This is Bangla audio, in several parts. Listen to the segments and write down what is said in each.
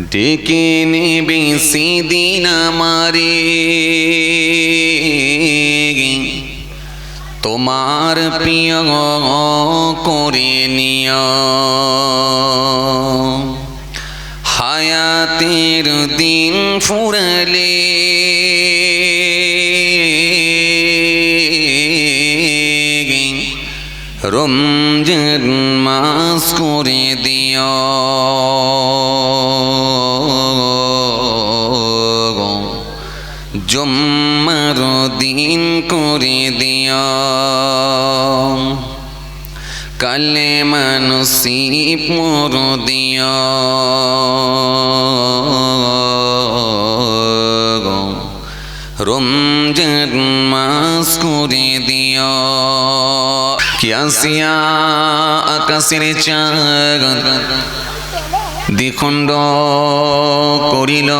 ডেকে নেবে সেদিন আমারে। তোমার প্রিয় করে নিয়। হায়াতের দিন ফুরালে। রমজান মাস জম্মার দিন করে দিও। কালে মানসি মোর দিও। রমজান মাস করে দিও। কিয়াসিয়া আকাশের চাঁদ দ্বিখণ্ড করিল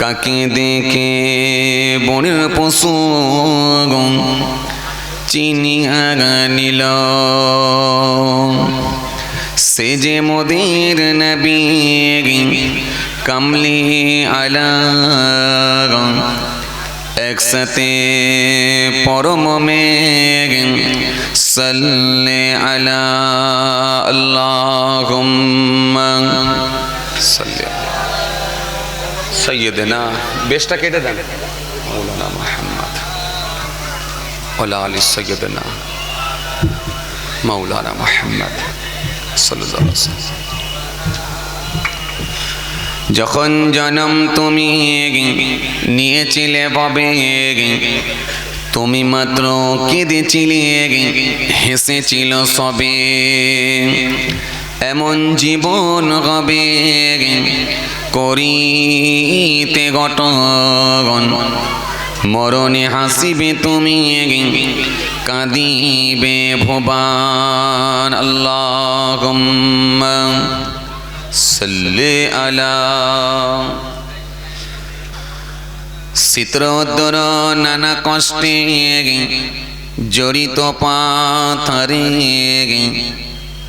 কাকে দেখে বনের পশু চিনিয়া নিল। সে যে মোদের নবী কামলি আলা একসাথে পরম মেঘ সাল্লে আলা সাল্লি সৈয়দনা বেশটা কেটে দেন। মৌলানা মোহাম্মদ ওলা আলী সৈয়দনা মৌলানা মোহাম্মদ যখন জনম তুমি নিয়েছিলে ববে, তুমি মাত্র কেঁদেছিলে, হেসেছিল সবে। এমন জীবন হবে করিতে গঠন। মরণে হাসিবে তুমি কাঁদিবে ভবান। আল্লাহ সাল্লি আলা চিত্রোত্তর নানা কষ্টে জড়িত পাথারে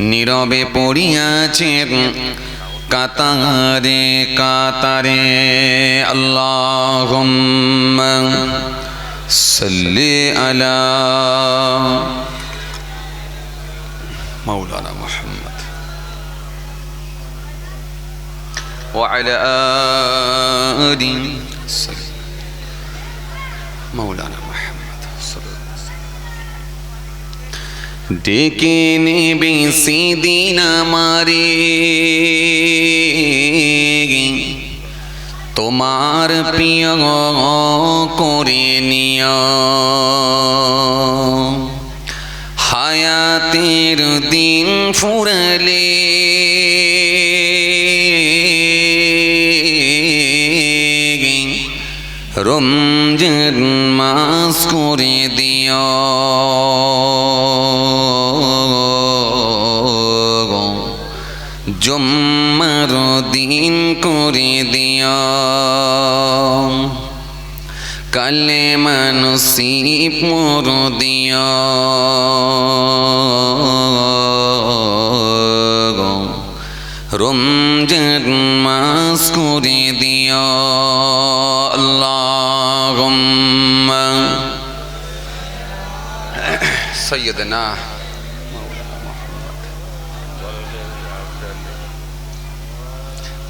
নীরবে পড়িয়াছে কাতারে কাতারে আল্লাহ সাল্লি আলা মাওলানা মোহাম্মদ وعلى آل مولانا ডেকে নেবে সেদিন আমারে। তোমার প্রিয় করে নিয়। হায়াতের দিন ফুরালে। রমজান মাস করে দিও জুম্মার দিন করে দিও। কালে মানসিব মোর দিও। রমজান মাস করে দিও। সৈয়দ না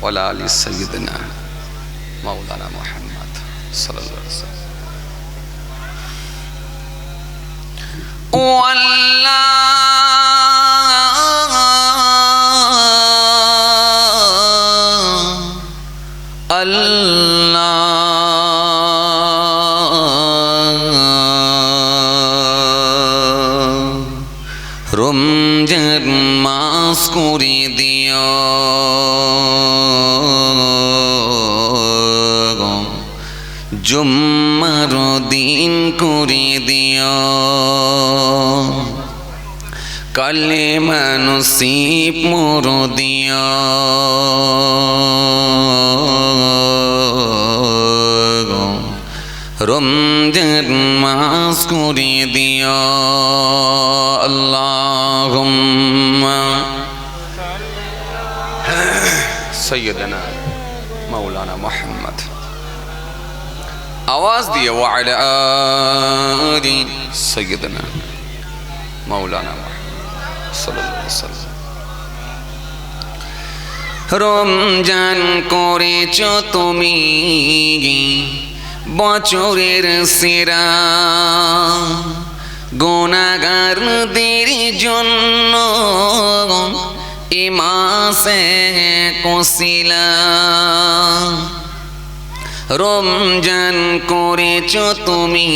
ولا آل سيدنا مولانا محمد صلى الله عليه وسلم والله আল্লাহ রমজান মাস করে কালে মানসিপ মোর দিও রমজান মাস করে দিও আল্লাহ সৈয়দনা মৌলানা মোহাম্মদ। আওয়াজ দিয়ে ওয়াইলা আলি সৈয়দনা মৌলানা রমজান করেছ তুমি বছরের সেরা। গোনাগারদের জন্য এ মাসে রমজান করেছ তুমি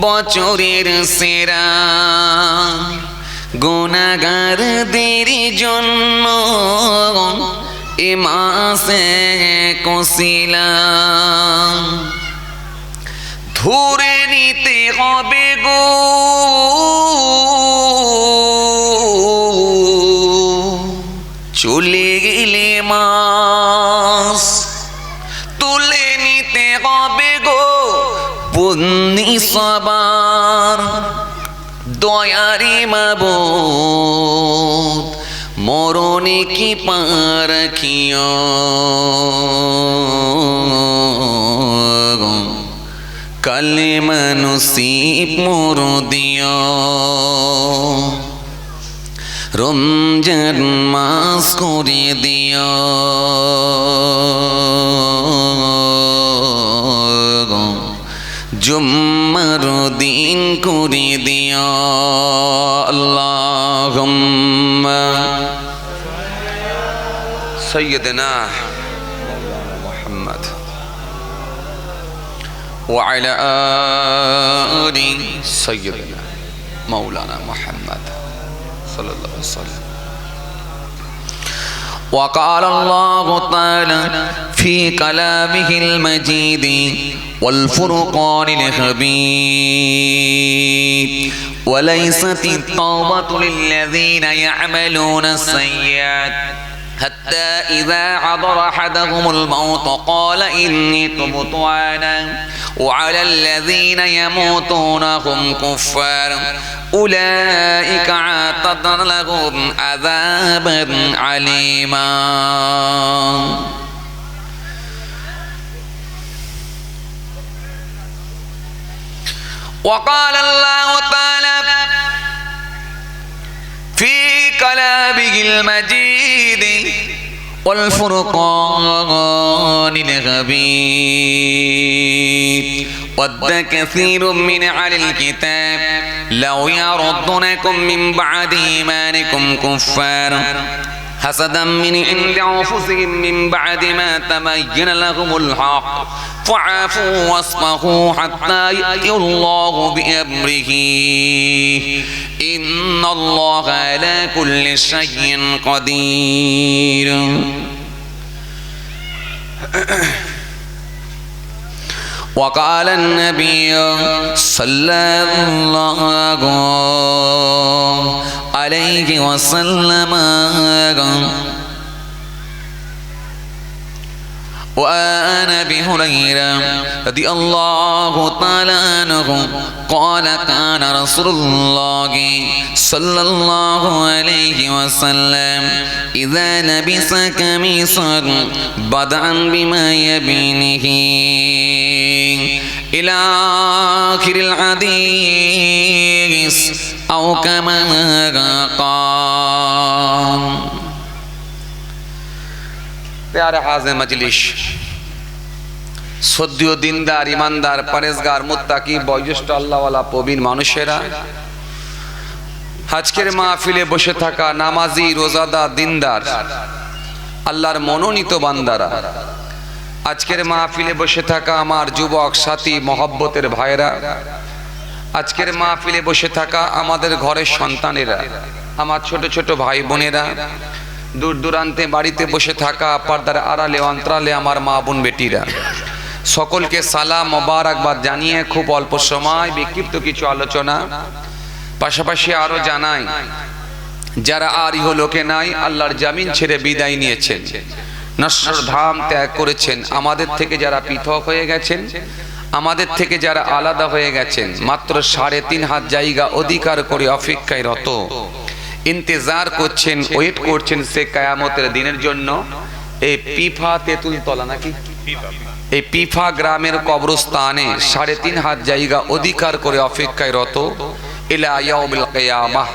বছরের সেরা। গুণাগারদের জন্য এ মাসে কসিলা। ধরে নিতে হবে গো। চলে গেলে মাস তুলে নিতে হবে গো। পুণ্যি সবার দয়ারে মাবুদ, মরণে কি পারখিও কালে মানুষিপ মোর দিও রমজান মাস করে দিও জুম্মার দিন করে দিও سيدنا محمد وعلى آل سيدنا مولانا محمد صلى الله عليه وسلم. وقال الله تعالى في كلامه المجيد والفرقان الحميد وليست التوبة للذين يعملون السيئات حتى إذا حضر أحدهم الموت قال إني تبت أنا. وعلى الذين يموتون هم كفار. أولئك عاتدنا لهم عذابا عليما. وقال الله تعالى في كلامه المجيد والفرقان الغبير ود كثير من أهل الكتاب لو يردونكم من بعد إيمانكم كفارا حسدا من عند أنفسهم من بعد ما تبين لهم الحق. فعافوا واصفحوا حتى يأتي الله بأمره. إن الله على كل شيء قدير. وقال النبي صلى الله عليه وسلم وآن أبي هريرة رضي الله تعالى عنه قال كان رسول الله صلى الله عليه وسلم إذا لبس قميصا بدعا بما يبينه. إلى آخر الحديث أو كما قال প্যারে হাজে মজলিস সদ্য দিনদার ইমানদার পরেজগার মুত্তাকি বয়োজ্যেষ্ঠ আল্লাহওয়ালা প্রবীণ মানুষেরা আজকের মাহফিলে বসে থাকা নামাজি রোজাদা দিনদার আল্লাহর মনোনীত বান্দারা আজকের মাহফিলে বসে থাকা আমার যুবক সাথী, মহব্বতের ভাইরা আজকের মাহফিলে বসে থাকা আমাদের ঘরের সন্তানেরা, আমার ছোট ছোট ভাই বোনেরা। দূর দূরান্তে বাড়িতে বসে থাকা পর্দার আড়ালে, অন্তরালে আমার মা বোন বেটিরা। সকলকে সালাম, মোবারকবাদ জানিয়ে খুব অল্প সময় বিক্ষিপ্ত কিছু আলোচনা। পাশাপাশি আরও জানাই, যারা আর ইহ লোকে নাই, আল্লাহর জামিন ছেড়ে বিদায় নিয়েছেন। নশ্বর ধাম ত্যাগ করেছেন। আমাদের থেকে যারা পৃথক হয়ে গেছেন, আমাদের থেকে যারা আলাদা হয়ে গেছেন, মাত্র সাড়ে তিন হাত জায়গা অধিকার করে অপেক্ষায় রত। ইন্তেজার করছেন, ওয়েট করছেন সে কায়ামতের দিনের জন্য। এই পিফা তেঁতুল তলা নাকি? এই পিফা গ্রামের কবরস্থানে সাড়ে তিন হাত জায়গা অধিকার করে অপেক্ষায় রত। ইলা ইয়াউমিল কিয়ামাহ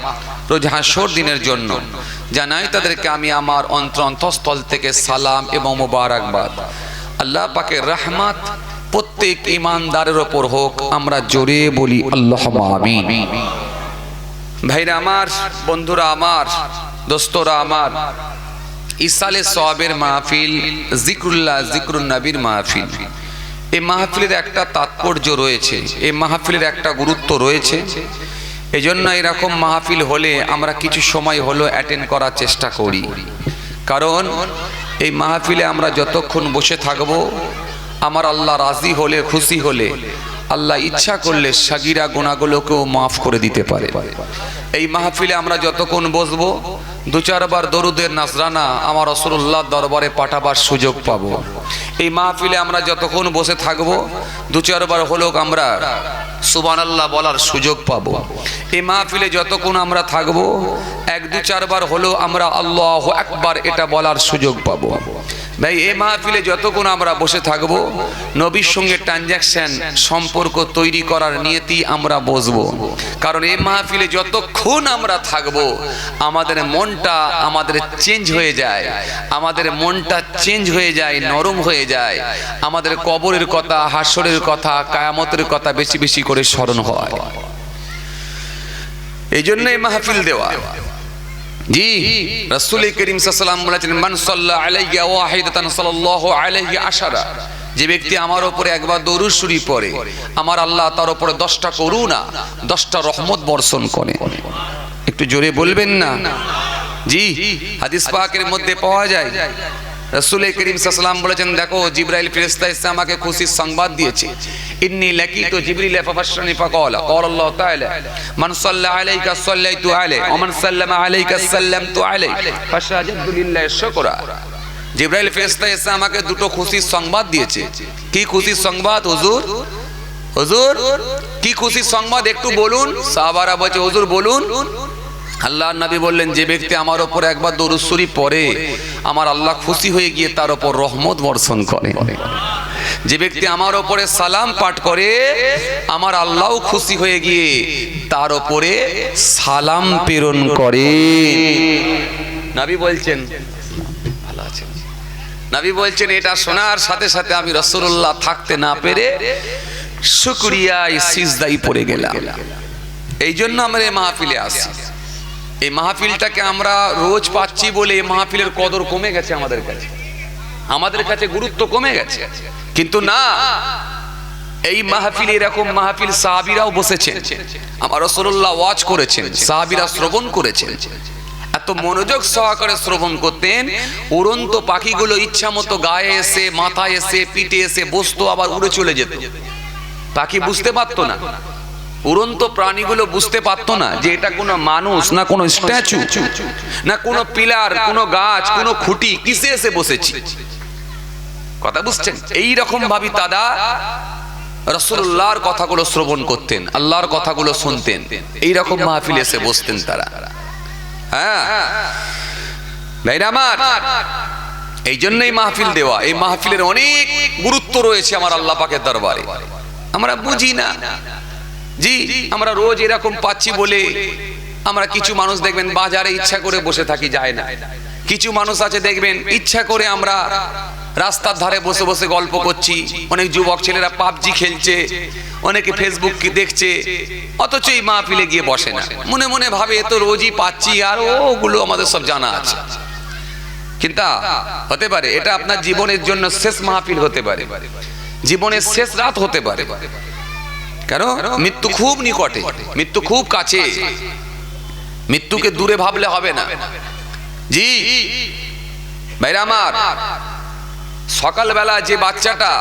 রোজ হাসর দিনের জন্য। জানাই তাদেরকে আমি আমার অন্তর অন্তঃস্থল থেকে সালাম এবং মোবারকবাদ। আল্লাহ পাকের রহমত প্রত্যেক ইমানদারের ওপর হোক, আমরা জোরে বলি আল্লাহ ভাইরা আমার, বন্ধুরা আমার, দোস্তরা আমার ইসালে সবের মাহফিল জিক্রুল্লাহ জিক্রুল নবীর মাহফিল। এই মাহফিলের একটা তাৎপর্য রয়েছে, এই মাহফিলের একটা গুরুত্ব রয়েছে। এই জন্য এরকম মাহফিল হলে আমরা কিছু সময় হলো অ্যাটেন্ড করার চেষ্টা করি। কারণ এই মাহফিলে আমরা যতক্ষণ বসে থাকব, আমার আল্লাহ রাজি হলে, খুশি হলে, আল্লাহ ইচ্ছা করলে সাগিরা গোনাগুলোকেও মাফ করে দিতে পারে। এই মাহফিলে আমরা যতক্ষণ বসবো, দু চারবার দরুদের নাজরানা আমার রসুল্লাহ দরবারে পাঠাবার সুযোগ পাবো। এই মাহফিলে আমরা যতক্ষণ বসে থাকব, দু চারবার হলেও আমরা সুবান আল্লাহ বলার সুযোগ পাব। এই মাহফিলে যতক্ষণ আমরা থাকব, এক দু চারবার হলেও আমরা আল্লাহ একবার এটা বলার সুযোগ পাবো। ভাই এই মাহফিলে যতক্ষণ আমরা বসে থাকব, নবীর সঙ্গে ট্রানজ্যাকশন সম্পর্ক তৈরি করার নিয়তি আমরা বসবো। কারণ এই মাহফিলে যতক্ষণ আমরা থাকব, আমাদের মনটা আমাদের চেঞ্জ হয়ে যায়, আমাদের মনটা চেঞ্জ হয়ে যায়, নরম হয়ে যায়। আমাদের কবরের কথা, হাসরের কথা, কায়ামতের কথা বেশি বেশি করে স্মরণ হয়। এই জন্য এই মাহফিল দেওয়া। জি, রাসূল করিম সাল্লাল্লাহু বলেছেন, মান সাল্লা আলাইহি ওয়াহিদাতান সাল্লাল্লাহু আলাইহি আশারা যে ব্যক্তি আমার উপরে একবার দরুদ শরীফ পড়ে, আমার আল্লাহ তার উপরে 10টা করুণা 10টা রহমত বর্ষণ করে। একটু জোরে বলবেন না? জি, হাদিস পাকের মধ্যে পাওয়া যায় রসুল করিম সাল্লাম বলেছেন, দেখো, জিব্রাইল ফেরেশতা এসে আমাকে খুশির সংবাদ দিয়েছে। ইন্নি লাকিতু জিবরিল ফাফাশরানি ফাকালা। ক্বাল আল্লাহ তাআলা, মান সাল্লা আলাইকা সাল্লাইতু আলাইহি, ওয়া মান সাল্লামা আলাইকা সাল্লামতু আলাইহি ফাশাহাদু লিল্লাহি শুকরা। জিব্রাইল ফেরেশতা এসে আমাকে দুটো খুশির সংবাদ দিয়েছে। কি খুশির সংবাদ, হুজুর? হুজুর, কি খুশির সংবাদ একটু বলুন? সাহাবারা বলছে, হুজুর, বলুন। আল্লাহ নবী বললেন, যে ব্যক্তি আমার ওপর একবার দরুদ শরীফ পড়ে, আমার আল্লাহ খুশি হয়ে গিয়ে তার ওপর রহমত বর্ষণ করে। যে ব্যক্তি আমার ওপরে সালাম পাঠ করে, আমার আল্লাহও খুশি হয়ে গিয়ে তার ওপরে সালাম প্রেরণ করে। নবী বলছেন, ভালো আছেন। নবী বলছেন, এটা শোনার সাথে সাথে আমি রসুল্লাহ থাকতে না পেরে শুক্রিয়ায় সিজদাই পড়ে গেলাম। এই জন্য আমরা মাহফিলে আসি। এই মাহফিলটাকে আমরা রোজ পাচ্ছি বলে এই মাহফিলের কদর কমে গেছে আমাদের কাছে। আমাদের কাছে গুরুত্ব কমে গেছে। কিন্তু না, এই মাহফিল এরকম মাহফিল সাহাবিরাও বসেছেন। আমার রসুল্লাহ ওয়াজ করেছেন, সাহাবিরা শ্রবণ করেছেন। এত মনোযোগ সহকারে শ্রবণ করতেন, উড়ন্ত পাখিগুলো ইচ্ছা মতো গায়ে এসে, মাথায় এসে, পিঠে এসে বসতো, আবার উড়ে চলে যেত। পাখি বুঝতে পারতো না। উড়ন্ত প্রাণীগুলো বুঝতে পারতো না যে এটা কোনো মানুষ না কোনো স্ট্যাচু, না কোনো পিলার, কোনো গাছ, কোনো খুঁটি, কিসে এসে বসেছি? কথা বুঝছেন? এই রকম ভাবি দাদা রসুল্লাহর কথাগুলো শ্রবণ করতেন, আল্লাহর কথাগুলো শুনতেন এই রকম মাহফিল এসে বসতেন তারা। হ্যাঁ? আমার। এই জন্যই মাহফিল দেওয়া, এই মাহফিলের অনেক গুরুত্ব রয়েছে আমার আল্লাহ পাকের দরবারে। আমরা বুঝি না। জি, আমরা রোজ এরকম পাচ্ছি বলে আমরা কিছু মানুষ দেখবেন বাজারে ইচ্ছা করে বসে থাকি, যায় না। কিছু মানুষ আছে দেখবেন ইচ্ছা করে আমরা রাস্তার ধারে বসে বসে গল্প করছি। অনেক যুবক ছেলেরা পাবজি খেলছে, অনেকে ফেসবুক দেখছে, অথচ এই মাহফিলে গিয়ে বসে না। মনে মনে ভাবে, এ তো রোজই পাচ্ছি আর ওগুলো আমাদের সব জানা আছে। কিন্তু হতে পারে, এটা আপনার জীবনের জন্য শেষ মাহফিল হতে পারে। জীবনের শেষ রাত হতে পারে। কেন? মৃত্যু খুব নিকটে মৃত্যু খুব কাছে। মৃত্যুকে দূরে ভাবলে হবে না। জি। ভাইরা আমার সকালবেলা যে বাচ্চাটা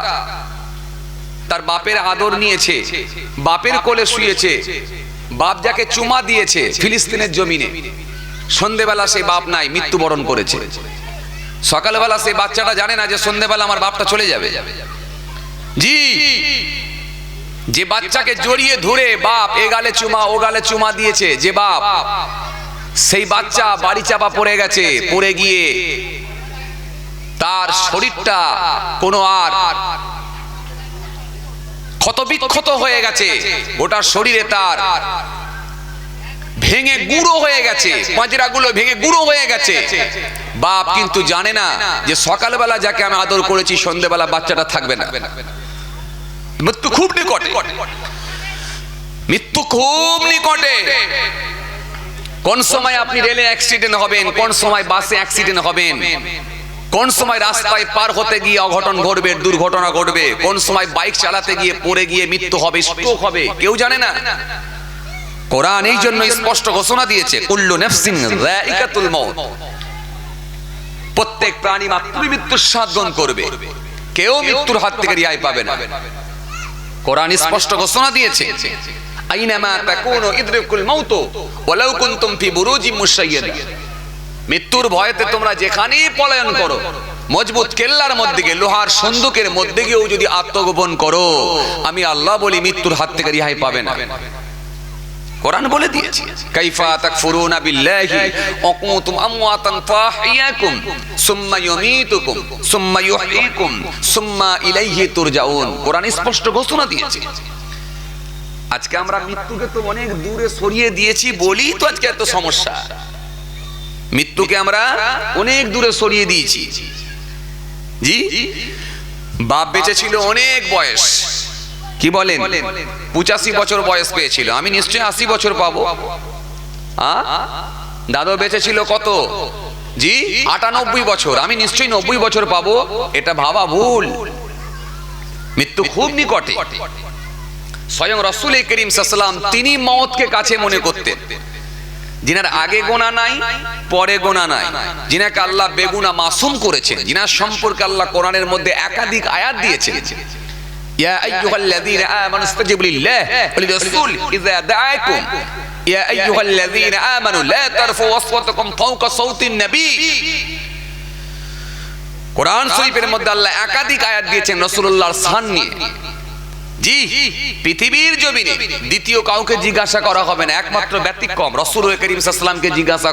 তার বাপের আদর নিয়েছে বাপের কোলে শুয়েছে বাপ যাকে চুমা দিয়েছে ফিলিস্তিনের জমিনে সন্ধেবেলা সেই বাপ নাই মৃত্যুবরণ করেছে। সকালবেলা সেই বাচ্চাটা জানে না যে সন্ধেবেলা আমার বাপটা চলে যাবে। জি। যে বাচ্চাকে জড়িয়ে ধরে বাপ, এ গালে চুমা, ও গালে চুমা দিয়েছে, যে বাপ, সেই বাচ্চা বাড়ি চাপা পড়ে গেছে, পড়ে গিয়ে তার শরীরটা কোনো আর ক্ষতবিক্ষত হয়ে গেছে, গোটা শরীরে তার ভেঙে গুঁড়ো হয়ে গেছে, পাঁজরাগুলো ভেঙে গুঁড়ো হয়ে গেছে। বাপ কিন্তু জানে না যে সকালবেলা যাকে আমি আদর করেছি, সন্ধেবেলা বাচ্চাটা থাকবে না। মৃত্যু খুব নিকটে। মৃত্যু খুব নিকটে। কোন সময় আপনি রেলে অ্যাক্সিডেন্ট হবেন, কোন সময় বাসে অ্যাক্সিডেন্ট হবেন, কোন সময় রাস্তায় পার হতে গিয়ে অঘটন ঘটবে, দুর্ঘটনা ঘটবে, কোন সময় বাইক চালাতে গিয়ে পড়ে গিয়ে মৃত্যু হবে স্ট্রোক হবে, কেউ জানে না। কোরআন এই জন্য স্পষ্ট ঘোষণা দিয়েছে, কুল্লু নাফসিন যায়িকাতুল মউত প্রত্যেক প্রাণী মাতৃ মৃত্যুর গ্রহণ করবে। কেউ মৃত্যুর হাত থেকে রেহাই পাবে না। কোরআন স্পষ্ট ঘোষণা দিয়েছে। আইনামা তাকুনু ইদরিকুল মাউত ওয়ালাউ কুনতুম ফি বুরুজিম মুশাইয়াদা। মৃত্যুর ভয়েতে তোমরা যেখানেই পলায়ন করো মজবুত কেল্লার মধ্যে গিয়ে লোহার সন্দুকের মধ্যে গিয়েও যদি আত্মগোপন করো আমি আল্লাহ বলি মৃত্যুর হাত থেকে রিহাই পাবে না। কোরআন বলে দিয়েছে। কাইফা তাকফুরুনা বিল্লাহি ওয়া কুনতুম আমওয়াতান ফাহিয়াকুম সুম্মা ইউমীতুকুম, সুম্মা ইউহয়িকুম সুম্মা ইলাইহি তুরজাউন। কোরআন স্পষ্ট ঘোষণা দিয়েছে। আজকে আমরা মৃত্যুকে তো অনেক দূরে সরিয়ে দিয়েছি বলি তো আজকে এত সমস্যা। মৃত্যুকে আমরা অনেক দূরে সরিয়ে দিয়েছি। জি? বাপ বেঁচে ছিল অনেক বয়স। কি বলেন? পঁচাশি বছর বয়স পেয়েছিল। আমি নিশ্চয়ই আশি বছর পাবো? দাদু বেঁচে ছিল কত? জি, আটানব্বই বছর। আমি নিশ্চয়ই নব্বই বছর পাবো। এটা ভাবা ভুল। মৃত্যু খুব নিকটে। স্বয়ং রসুল করিম সাল্লাম তিনি মওতকে কাছে মনে করতেন। যিনার আগে গোনা নাই, পরে গোনা নাই। যিনাকে আল্লাহ বেগুনা মাসুম করেছেন। যিনার সম্পর্কে আল্লাহ কোরআনের মধ্যে একাধিক আয়াত দিয়েছেন। ইয়া আইয়ুহাল্লাযীনা আমানু ইসতাজিবু লিল্লাহ ওয়া লিরাসূল ইযা দাআকুম ইয়া আইয়ুহাল্লাযীনা আমানু লা তারফু আসওয়াতাকুম ফাওকা সাওতিন নবী কোরআন শরীফের মধ্যে আল্লাহ একাধিক আয়াত দিয়েছেন রাসূলুল্লাহর শান নিয়ে জি পৃথিবীর জমিনে দ্বিতীয় কাউকে জিজ্ঞাসা করা হবে না। একমাত্র ব্যতিক্রম। রসুল করিম সাল্লামকে জিজ্ঞাসা